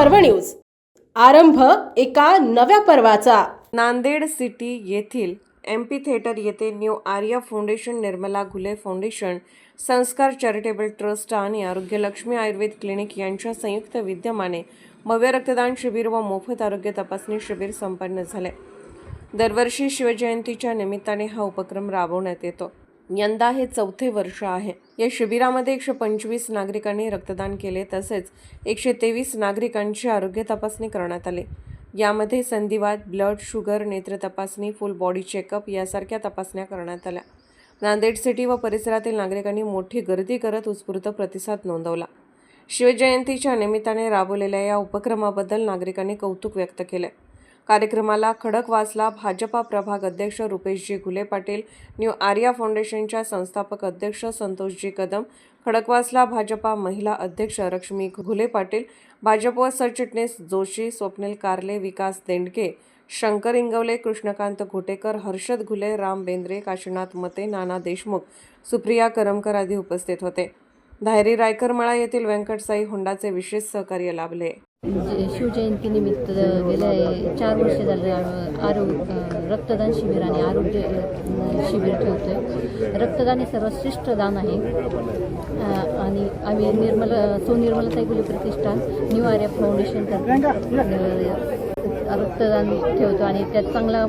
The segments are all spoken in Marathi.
पर्व न्यूज. आरंभ एका नव्या पर्वाचा. नांदेड सिटी येथील एम पी थिएटर येथे new Arya foundation Nirmala Ghule foundation Sanskar charitable trust आणि आरोग्य लक्ष्मी आयुर्वेद क्लिनिक यांच्या संयुक्त विद्यमाने भव्य रक्तदान शिबिर व मोफत आरोग्य तपासणी शिबिर संपन्न झाले. दरवर्षी शिवजयंतीच्या निमित्ताने हा उपक्रम राबवण्यात येतो. यंदा हे चौथे वर्ष आहे. या शिबिरामध्ये एकशे पंचवीस नागरिकांनी रक्तदान केले तसेच एकशे तेवीस नागरिकांची आरोग्य तपासणी करण्यात आली. यामध्ये संधिवात ब्लड शुगर नेत्र तपासणी फुल बॉडी चेकअप यासारख्या तपासण्या करण्यात आल्या. नांदेड सिटी व परिसरातील नागरिकांनी मोठी गर्दी करत उत्स्फूर्त प्रतिसाद नोंदवला. शिवजयंतीच्या निमित्ताने राबवलेल्या या उपक्रमाबद्दल नागरिकांनी कौतुक व्यक्त केले. कार्यक्रमाला खडकवासला भाजपा प्रभाग अध्यक्ष रुपेशजी घुले पाटील न्यू आर्या फाउंडेशनच्या संस्थापक अध्यक्ष संतोषजी कदम खडकवासला भाजपा महिला अध्यक्ष लक्ष्मी घुले पाटील भाजप सरचिटणीस जोशी स्वप्नील कारले विकास देंडके शंकर इंगवले कृष्णकांत घोटेकर हर्षद घुले राम बेंद्रे काशीनाथ मते नाना देशमुख सुप्रिया करमकर आदी उपस्थित होते. धायरी रायकरमळा येथील व्यंकटसाई होंडाचे विशेष सहकार्य लाभले. शिवजयंतीनिमित्त गेल्या चार वर्ष झाले आरोग्य रक्तदान शिबिर आणि आरोग्य शिबिर ठेवतो रक्तदान हे सर्वश्रेष्ठ दान आहे आणि आम्ही निर्मल सो निर्मलताई गुले प्रतिष्ठान न्यू आर्या फाउंडेशन रक्तदान ठेवतो आणि त्यात चांगला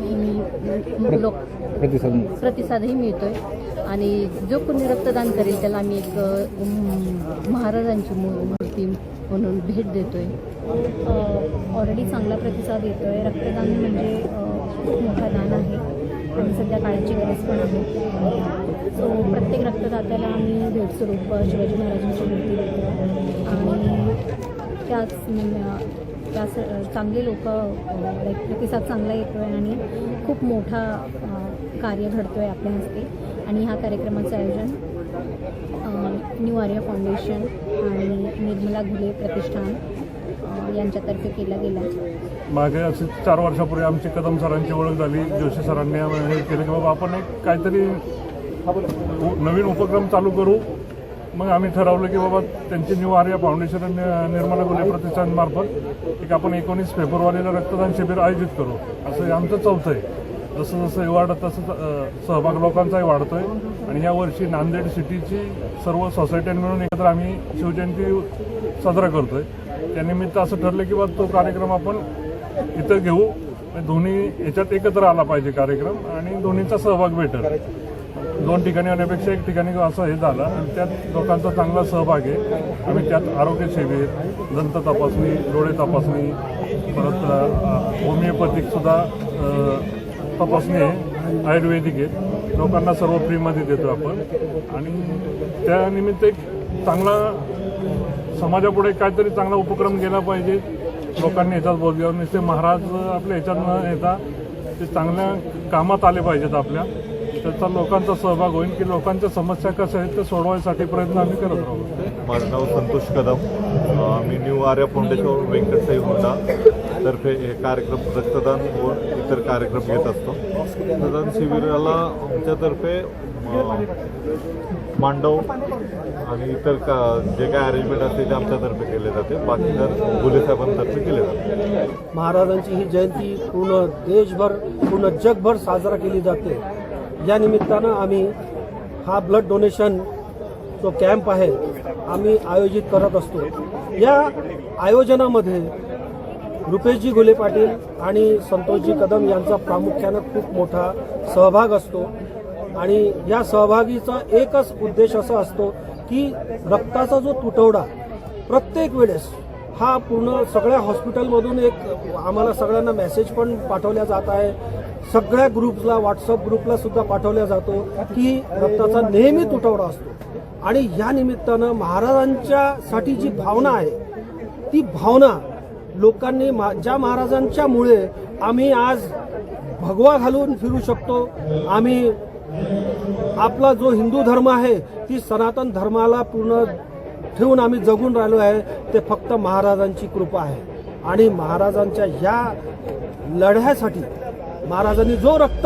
लोक प्रतिसादही मिळतोय आणि जो कोणी रक्तदान करेल त्याला आम्ही एक महाराजांची मू- म्हणून भेट देतो आहे ऑलरेडी चांगला प्रतिसाद येतो आहे रक्तदान म्हणजे खूप मोठा दान आहे. आणि सध्या काळाची गरज पण आहे. सो प्रत्येक रक्तदात्याला आम्ही भेटस्वरूप शिवाजी महाराजांची मूर्ती देतो. आणि त्याच त्यास चांगले लोक लाईक प्रतिसाद चांगला येतो आहे आणि खूप मोठा कार्य घडतो आहे आपल्या हस्ते. आणि ह्या कार्यक्रमाचं आयोजन न्यू आर्या फाउंडेशन आणि निर्मला घुले प्रतिष्ठान यांच्यातर्फे केला गेला. मागे असे चार वर्षापूर्वी आमची कदम सरांची ओळख झाली जोशी सरांनी आम्हाला हे केलं की बाबा आपण एक काहीतरी उ- नवीन उपक्रम चालू करू. मग आम्ही ठरवलं की बाबा त्यांची न्यू आर्या फाउंडेशन आणि निर्मला गुले प्रतिष्ठानमार्फत एक आपण एकोणीस फेब्रुवारीला रक्तदान शिबिर आयोजित करू. असं आमचं चौथं आहे. जसं जसं हे वाढत तसं सहभाग लोकांचाही वाढतोय. आणि या वर्षी नांदेड सिटीची सर्व सोसायट्या मिळून एकत्र आम्ही शिवजयंती साजरा करतोय. त्यानिमित्त असं ठरलं की बा तो कार्यक्रम आपण इथं घेऊ. म्हणजे दोन्ही याच्यात एकत्र आला पाहिजे कार्यक्रम आणि दोन्हीचा सहभाग भेटेल. दोन ठिकाणी होण्यापेक्षा एक ठिकाणी असं हे झालं. आणि त्यात लोकांचा चांगला सहभाग आहे. आम्ही त्यात आरोग्य शिबिर दंत तपासणी डोळे तपासणी परत अ, होमिओपॅथिक सुद्धा तपासणी आहे आयुर्वेदिक आहे. लोकांना सर्व फ्रीमध्ये देतो आपण. आणि त्यानिमित्त एक चांगला समाजापुढे काहीतरी चांगला उपक्रम गेला पाहिजे. लोकांनी ह्याच्यात बोलल्यावर. नुसते महाराज आपल्या ह्याच्यात न येता ते चांगल्या कामात आले पाहिजेत आपल्या. त्याचा लोकांचा सहभाग होईल की लोकांच्या समस्या कशा आहेत ते सोडवायसाठी प्रयत्न आम्ही करत राहू. माझं नाव संतोष कदम. मी न्यू आर्या फाउंडेशन व्यंकटसाई हुंडा तर्फे हे कार्यक्रम रक्तदान व इतर कार्यक्रम घेत असतो. रक्तदान शिबिराला आमच्यातर्फे मांडव आणि इतर का जे काय अरेंजमेंट असते ते आमच्यातर्फे केले जाते. बाकी तर गुले साहेबांतर्फे केले जाते. महाराजांची ही जयंती पूर्ण देशभर पूर्ण जगभर साजरा केली जाते. या निमित्तानं आम्ही हा ब्लड डोनेशन जो कॅम्प आहे आम्ही आयोजित करत असतो. या आयोजनामध्ये रुपेशजी घुले पाटील आणि संतोषजी कदम यांचा प्रामुख्यानं खूप मोठा सहभाग असतो. आणि या सहभागीचा एकच उद्देश असा असतो की रक्ताचा जो तुटवडा प्रत्येक वेळेस हा पूर्ण सगळ्या हॉस्पिटलमधून एक आम्हाला सगळ्यांना मेसेज पण पाठवल्या जात आहे. सगळ्या ग्रुपला व्हॉट्सअप ग्रुपला सुद्धा पाठवल्या जातो की रक्ताचा नेहमी तुटवडा असतो. आणि या निमित्तानं महाराजांच्यासाठी जी भावना आहे ती भावना लोकांनी मा- ज्या महाराजांच्यामुळे आम्ही आज भगवा घालून फिरू शकतो आम्ही आपला जो हिंदू धर्म आहे ती सनातन धर्माला पूर्ण ठेवून आम्ही जगून राहिलो आहे ते फक्त महाराजांची कृपा आहे. आणि महाराजांच्या ह्या लढ्यासाठी महाराजांनी जो रक्त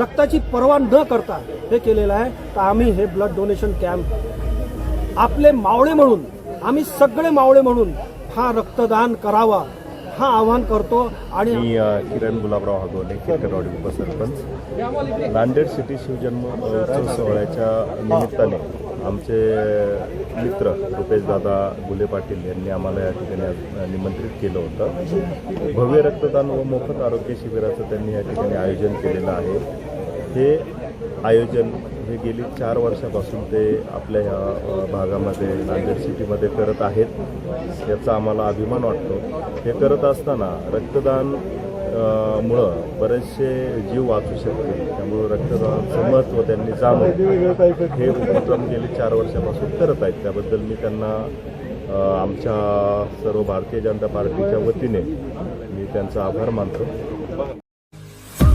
रक्ताची पर्वा न करता हे केलेलं आहे तर आम्ही हे ब्लड डोनेशन कॅम्प आपले मावळे म्हणून आम्ही सगळे मावळे म्हणून हा रक्तदान करावा हा आवाहन करतो आणि मी किरण गुलाबराव हगवले केतकरवाडी उपसरपंच. नांदेड सिटी शिवजन्म सोहळ्याच्या निमित्ताने आमचे मित्र रुपेश दादा गुले पाटील यांनी आम्हाला या ठिकाणी निमंत्रित केलं होतं. भव्य रक्तदान व मोफत आरोग्य शिबिराचं त्यांनी या ठिकाणी आयोजन केलेलं आहे. हे आयोजन हे गेली चार वर्षापासून ते आपल्या ह्या भागामध्ये नांदेड सिटीमध्ये करत आहेत. याचा आम्हाला अभिमान वाटतो. हे करत असताना रक्तदान मुळं बरेचसे जीव वाचू शकते त्यामुळं रक्तदानाचं महत्त्व त्यांनी जाणून हे उपक्रम गेले चार वर्षापासून करत आहेत. त्याबद्दल मी त्यांना आमच्या सर्व भारतीय जनता पार्टीच्या वतीने मी त्यांचा आभार मानतो.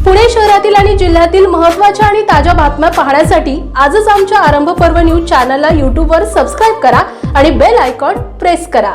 पुणे शहरातील आणि जिल्ह्यातील महत्त्वाच्या आणि ताज्या बातम्या पाहण्यासाठी आजच आमच्या आरंभ पर्व न्यूज चॅनलला यूट्यूबवर सबस्क्राईब करा आणि बेल आयकॉन प्रेस करा.